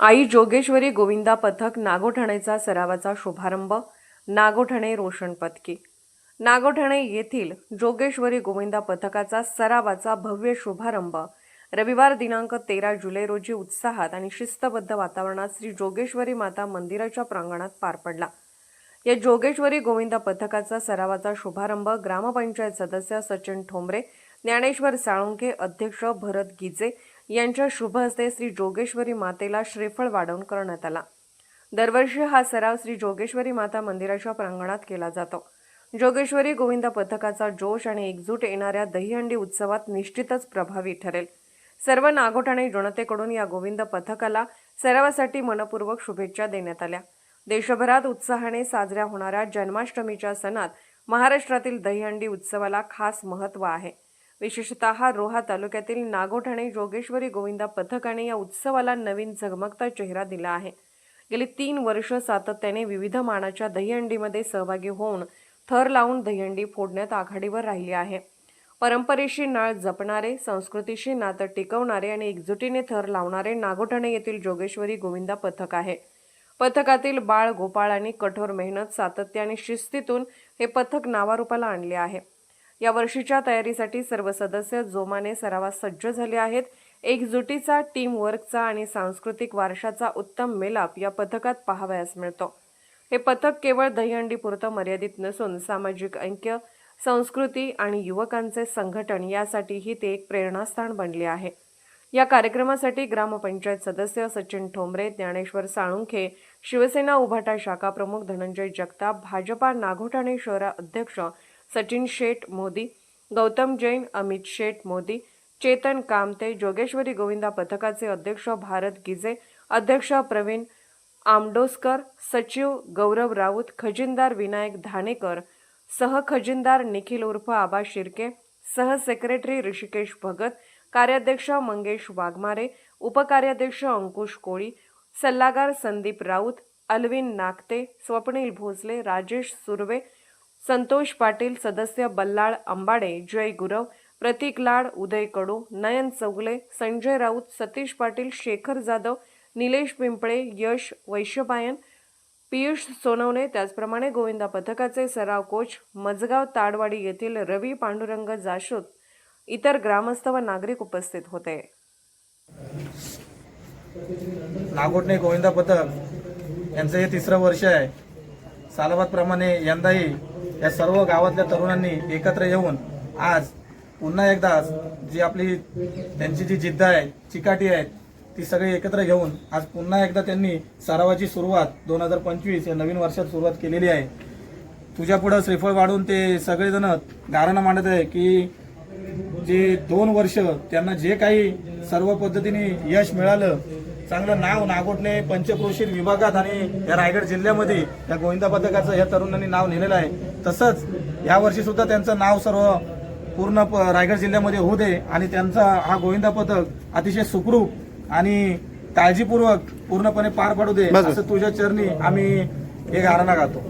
आई जोगेश्वरी गोविंदा पथक नागोठणेचा सरावाचा शुभारंभ नागोठणे रोशन पथके. नागोठणे येथील जोगेश्वरी गोविंदा पथकाचा सरावाचा भव्य शुभारंभ. रविवार दिनांक तेरा जुलै रोजी उत्साहात आणि शिस्तबद्ध वातावरणात श्री जोगेश्वरी माता मंदिराच्या प्रांगणात पार पडला. या जोगेश्वरी गोविंदा पथकाचा सरावाचा शुभारंभ ग्रामपंचायत सदस्य सचिन ठोंबरे ज्ञानेश्वर साळुंके अध्यक्ष भरत गिजे यांच्या शुभ हस्ते श्री जोगेश्वरी मातेला श्रीफळ वाढवून करण्यात आला. दरवर्षी हा सराव श्री जोगेश्वरी माता मंदिराच्या प्रांगणात केला जातो. जोगेश्वरी गोविंदा पथकाचा जोश आणि एकजूट येणाऱ्या दहीहंडी उत्सवात निश्चितच प्रभावी ठरेल. सर्व नागोठाणे जनतेकडून या गोविंद पथकाला सरावासाठी मनपूर्वक शुभेच्छा देण्यात आल्या. देशभरात उत्साहाने साजऱ्या होणाऱ्या जन्माष्टमीच्या सणात महाराष्ट्रातील दहीहंडी उत्सवाला खास महत्त्व आहे. विशेषतः रोहा तालुक्यातील नागोठाणे जोगेश्वरी गोविंदा पथकाने या उत्सवाला नवीन झगमगता चेहरा दिला आहे. गेली तीन वर्ष सातत्याने विविध मानाच्या दहीहंडीमध्ये सहभागी होऊन थर लावून दहीहंडी फोडण्यात आघाडीवर राहिली आहे. परंपरेशी नाळ जपणारे संस्कृतीशी नातं टिकवणारे आणि एकजुटीने थर लावणारे नागोठाणे येथील जोगेश्वरी गोविंदा पथक आहे. पथकातील बाळ गोपाळ आणि कठोर मेहनत सातत्य आणि शिस्तीतून हे पथक नावारूपाला आणले आहे. या वर्षीच्या तयारीसाठी सर्व सदस्य जोमाने सरावास सज्ज झाले आहेत. एकजुटीचा टीम वर्कचा आणि सांस्कृतिक वारशाचा उत्तम मेलाप या पथकात पाहावयास मिळतो. हे पथक केवळ दहीहंडीपुरतं मर्यादित नसून सामाजिक ऐक्य संस्कृती आणि युवकांचे संघटन यासाठीही ते एक प्रेरणास्थान बनले आहे. या कार्यक्रमासाठी ग्रामपंचायत सदस्य सचिन ठोंबरे ज्ञानेश्वर साळुंखे शिवसेना उभाटा शाखा प्रमुख धनंजय जगताप भाजपा नागोठाणे शहरा अध्यक्ष सचिन शेठ मोदी गौतम जैन अमित शेठ मोदी चेतन कामते जोगेश्वरी गोविंदा पथकाचे अध्यक्ष भारत गिजे अध्यक्ष प्रवीण आमडोसकर सचिव गौरव राऊत खजिनदार विनायक धानेकर सहखजिनदार निखिल उर्फ आबा शिर्के सहसेक्रेटरी ऋषिकेश भगत कार्याध्यक्ष मंगेश वाघमारे उपकार्याध्यक्ष अंकुश कोळी सल्लागार संदीप राऊत अल्विन नागते स्वप्नील भोसले राजेश सुर्वे संतोष पाटील सदस्य बल्लाळ अंबाडे जय गुरव प्रतीक लाड उदय कडू नयन चौगले संजय राऊत सतीश पाटील शेखर जाधव निलेश पिंपळे यश वैश्यपायन पियुष सोनवणे त्याचप्रमाणे गोविंदा पथकाचे सराव कोच मजगाव ताडवाडी येथील रवी पांडुरंग जाशूत इतर ग्रामस्थ व नागरिक उपस्थित होते. नागोटणे गोविंदा पथक यांचं हे तिसरं वर्ष आहे. सालाबादप्रमाणे यंदाही या सर्व गावातल्या तरुणांनी एकत्र येऊन आज पुन्हा एकदा जी आपली त्यांची जी जिद्द आहे चिकाटी आहे ती सगळी एकत्र घेऊन आज पुन्हा एकदा त्यांनी सरावाची सुरुवात दोन हजार पंचवीस या नवीन वर्षात सुरुवात केलेली आहे. तुझ्या पुढं श्रीफळ वाढून ते सगळेजण गारणं मांडत आहे की जे दोन वर्ष त्यांना जे काही सर्व पद्धतीने यश मिळालं चांगलं नाव नागोटणे पंचक्रोशीत विभागात आणि या रायगड जिल्ह्यामध्ये या गोविंदा पथकाचं या तरुणांनी नाव नेलेलं आहे. तसंच यावर्षी सुद्धा त्यांचं नाव सर्व पूर्ण रायगड जिल्ह्यामध्ये होऊ दे आणि त्यांचा हा गोविंदा पथक अतिशय सुखरूप आणि काळजीपूर्वक पूर्णपणे पार पाडू दे असं तुझ्या चरणी आम्ही हे गाणं गातो.